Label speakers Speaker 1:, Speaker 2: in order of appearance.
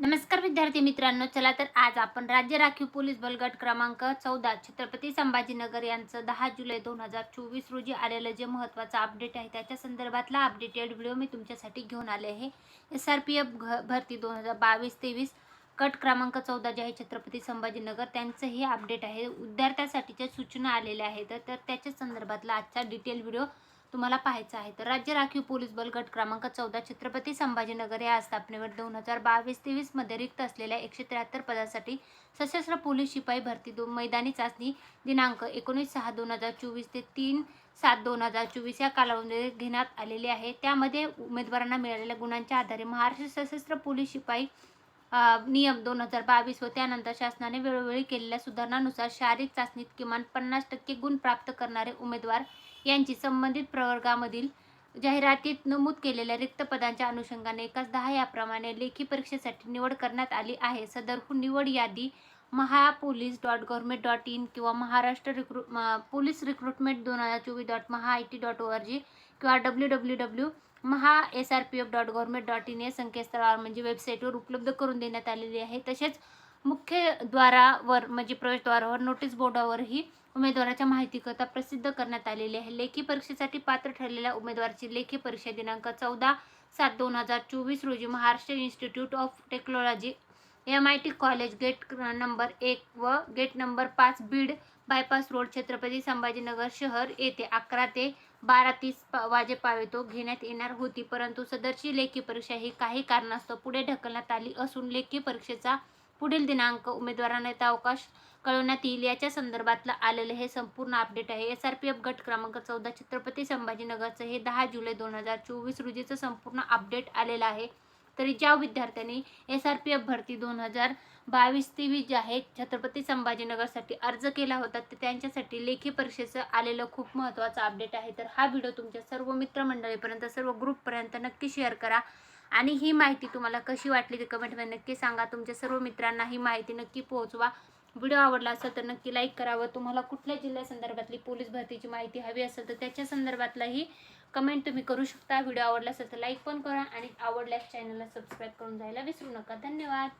Speaker 1: नमस्कार विद्यार्थी मित्रांनो चला तर आज आपण राज्य राखीव पोलीस बल गट क्रमांक चौदा छत्रपती संभाजीनगर यांचं दहा जुलै दोन हजार चोवीस रोजी आलेलं जे महत्त्वाचं अपडेट आहे त्याच्या संदर्भातला अपडेटेड व्हिडिओ मी तुमच्यासाठी घेऊन आले आहे. एस आर पी एफ भरती दोन हजार बावीस तेवीस गट क्रमांक चौदा जे आहे छत्रपती संभाजीनगर त्यांचं हे अपडेट आहे. विद्यार्थ्यासाठीच्या सूचना आलेल्या आहेत तर त्याच्या संदर्भातला आजचा डिटेल व्हिडिओ तुम्हाला पाहायचं आहे तर राज्य राखीव पोलीस बल गट क्रमांक चौदा छत्रपती संभाजीनगर या आस्थापनेवर दोन हजार बावीस तेवीसमध्ये रिक्त असलेल्या एकशे त्र्याहत्तर पदासाठी सशस्त्र पोलीस शिपाई भरती दो मैदानी चाचणी दिनांक एकोणीस सहा दोन हजार चोवीस ते तीन सात दोन हजार चोवीस या कालावधीत घेण्यात आलेली आहे. त्यामध्ये उमेदवारांना मिळालेल्या गुणांच्या आधारे महाराष्ट्र सशस्त्र पोलीस शिपाई नियम दोन हजार बावीस व त्यानंतर शासनाने वेळोवेळी केलेल्या सुधारणानुसार शारीरिक चाचणीत किमान पन्नास टक्के गुण प्राप्त करणारे उमेदवार यांची संबंधित प्रवर्गामधील जाहिरातीत नमूद केलेल्या रिक्त पदांच्या अनुषंगाने एकाच दहा याप्रमाणे लेखी परीक्षेसाठी निवड करण्यात आली आहे. सदरहून निवड यादी Mahapolice dot government dot in किंवा महाराष्ट्र रिक्रू पोलीस रिक्रुटमेंट दोन हजार चोवीस dot Maha I T dot O R G किंवा W W W Maha S R P F dot government dot in या संकेतस्थळावर म्हणजे वेबसाईटवर उपलब्ध करून देण्यात आलेली आहे. तसेच मुख्य द्वारावर म्हणजे प्रवेशद्वारावर नोटीस बोर्डावरही उमेदवाराच्या माहितीकरता प्रसिद्ध करण्यात आलेली आहे. लेखी परीक्षेसाठी पात्र ठरलेल्या उमेदवाराची लेखी परीक्षा दिनांक चौदा सात दोन हजार चोवीस रोजी Maharashtra institute of technology M I T college gate क्र- नंबर एक व गेट नंबर पाच बीड बायपास रोड छत्रपती संभाजीनगर शहर येथे अकरा ते बारा तीस प- वाजेपावेतो घेण्यात येणार होती. परंतु सदरची लेखी परीक्षा ही काही कारणास्तव पुढे ढकलण्यात आली असून लेखी परीक्षेचा पुढील दिनांक उमेदवारांना येता अवकाश कळवण्यात येईल याच्या संदर्भातलं आलेलं हे संपूर्ण अपडेट आहे. एस आर पी एफ गट क्रमांक चौदा छत्रपती संभाजीनगरचं हे दहा जुलै दोन हजार चोवीस रोजीचं संपूर्ण अपडेट आलेलं आहे. तरी ज्या विद्यार्थ्यांनी एस आर पी एफ भरती दोन हजार बावीस तेवीस जे आहे छत्रपती संभाजीनगरसाठी अर्ज केला होता तर त्यांच्यासाठी लेखी परीक्षेचं आलेलं खूप महत्त्वाचं अपडेट आहे. तर हा व्हिडिओ तुमच्या सर्व मित्रमंडळीपर्यंत सर्व ग्रुपपर्यंत नक्की शेअर करा. आणि ही माहिती तुम्हाला कशी वाटली ते कमेंटमध्ये नक्की सांगा. तुमच्या सर्व मित्रांना ही माहिती नक्की पोहोचवा. व्हिडिओ आवडला असेल तर नक्की लाईक करावं तुम्हाला कुठल्या जिल्ह्यासंदर्भातली पोलीस भरतीची माहिती हवी असेल तर त्याच्या संदर्भातलाही कमेंट तुम्ही करू शकता. व्हिडिओ आवडला असेल तर लाईक पण करा आणि आवडल्यास चॅनलला सबस्क्राईब करून जायला विसरू नका. धन्यवाद.